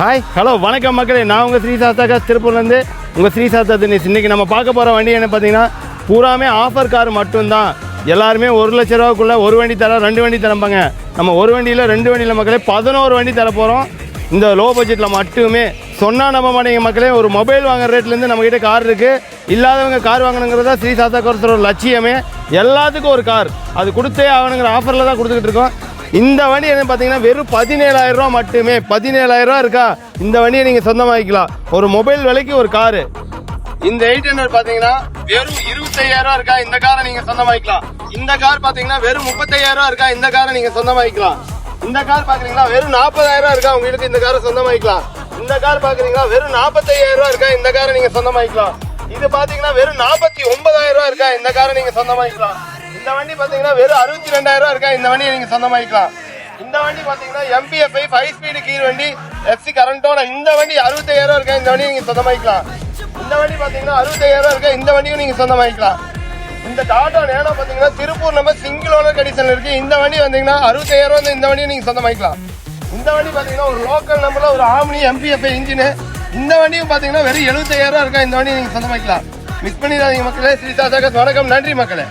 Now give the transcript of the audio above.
Hi hello வணக்கம் மக்களே. நான் உங்கள் ஸ்ரீ சாஸ்தாக்கா திருப்பூர்லேருந்து. உங்கள் ஸ்ரீ சாஸ்தா தினேஷ். இன்றைக்கி நம்ம பார்க்க போகிற வண்டி என்ன பார்த்தீங்கன்னா பூராமே ஆஃபர் கார் மட்டும்தான். எல்லாருமே ஒரு லட்ச ரூபாக்குள்ளே ஒரு வண்டி தரோம் ரெண்டு வண்டி தரம்பாங்க. நம்ம ஒரு வண்டியில் ரெண்டு வண்டியில் மக்களே பதினோரு வண்டி தர போகிறோம் இந்த லோ பட்ஜெட்டில் மட்டுமே. சொன்னால் நம்ப மாட்டேங்க மக்களே. ஒரு மொபைல் வாங்குற ரேட்லேருந்து நம்மக்கிட்ட கார் இருக்குது இல்லாதவங்க கார் வாங்கணுங்கிறதா ஸ்ரீ சாஸ்தா ஒரு லட்சியமே. எல்லாத்துக்கும் ஒரு கார் அது கொடுத்தே ஆகணுங்கிற ஆஃபரில் தான் கொடுத்துக்கிட்டு இருக்கோம். இந்த வண்டி என்ன பார்த்தீங்கன்னா வெறும் பதினேழாயிரம் ரூபா மட்டுமே. பதினேழாயிரம் ரூபா இருக்கா? இந்த வண்டியை நீங்கள் சொந்தமாக்கிக்கலாம். ஒரு மொபைல் விலைக்கு ஒரு காரு. இந்த எயிட் ஹண்ட்ரட் பார்த்தீங்கன்னா வெறும் இருபத்தையாயிரம் ரூபா இருக்கா? இந்த காரை நீங்கள் சொந்தமாக்கிக்கலாம். இந்த கார் பார்த்தீங்கன்னா வெறும் முப்பத்தையாயிரம் ரூபா இருக்கா? இந்த காரை நீங்கள் சொந்தமாக்கிக்கலாம். இந்த கார் பார்க்குறீங்களா? வெறும் நாற்பதாயிரம் ரூபா இருக்கா? உங்களுக்கு இந்த காரை சொந்தமாக்கிக்கலாம். இந்த கார் பார்க்குறீங்களா? வெறும் நாற்பத்தையாயிரம் ரூபா இருக்கா? இந்த காரை நீங்கள் சொந்தமாக்கிக்கலாம். இது பார்த்தீங்கன்னா வெறும் நாற்பத்தி ஒன்பதாயிரம் ரூபா இருக்கா? இந்த காரை நீங்கள் சொந்தமாக்கிக்கலாம். இந்த வண்டி பாத்தீங்கன்னா வெறும் அறுபத்தி ரெண்டாயிரம் ரூபா இருக்கா? இந்த வண்டியை நீங்க சொந்தமாக்கலாம் இந்த வண்டி பாத்தீங்கன்னா எம்பிஎஃப்ஐ ஃபைவ் ஸ்பீடு கீர் வண்டி எஃப்சி கரண்டோட இந்த வண்டி அறுபத்தாயிரம் இருக்கா? இந்த வண்டியை நீங்க சொந்தமாக்கலாம் இந்த வண்டி பாத்தீங்கன்னா அறுபத்தாயிரம் இருக்கா? இந்த வண்டியும் நீங்க சொந்தமாக்கலாம் இந்த டாடா நேனோ பாத்தீங்கன்னா திருப்பூர் நம்ம சிங்கிள் ஓனர் கண்டிஷன்ல இருக்கு. இந்த வண்டி வந்தீங்கன்னா அறுபத்தாயிரம் வந்து இந்த வண்டியை நீங்க சொந்தமாக்கலாம் இந்த வண்டி பாத்தீங்கன்னா ஒரு லோக்கல் நம்பர்ல ஒரு ஆம்னி எம்பிஎஃப்ஐ இன்ஜினு இந்த வண்டியும் பாத்தீங்கன்னா வெறும் எழுபத்தாயிரம் இருக்கா? இந்த வண்டியை நீங்க சொந்தமாக்கலாம் மிஸ் பண்ணிடாதீங்க மக்களே. ஸ்ரீதா சாசாகஸ் வணக்கம். நன்றி மக்களே.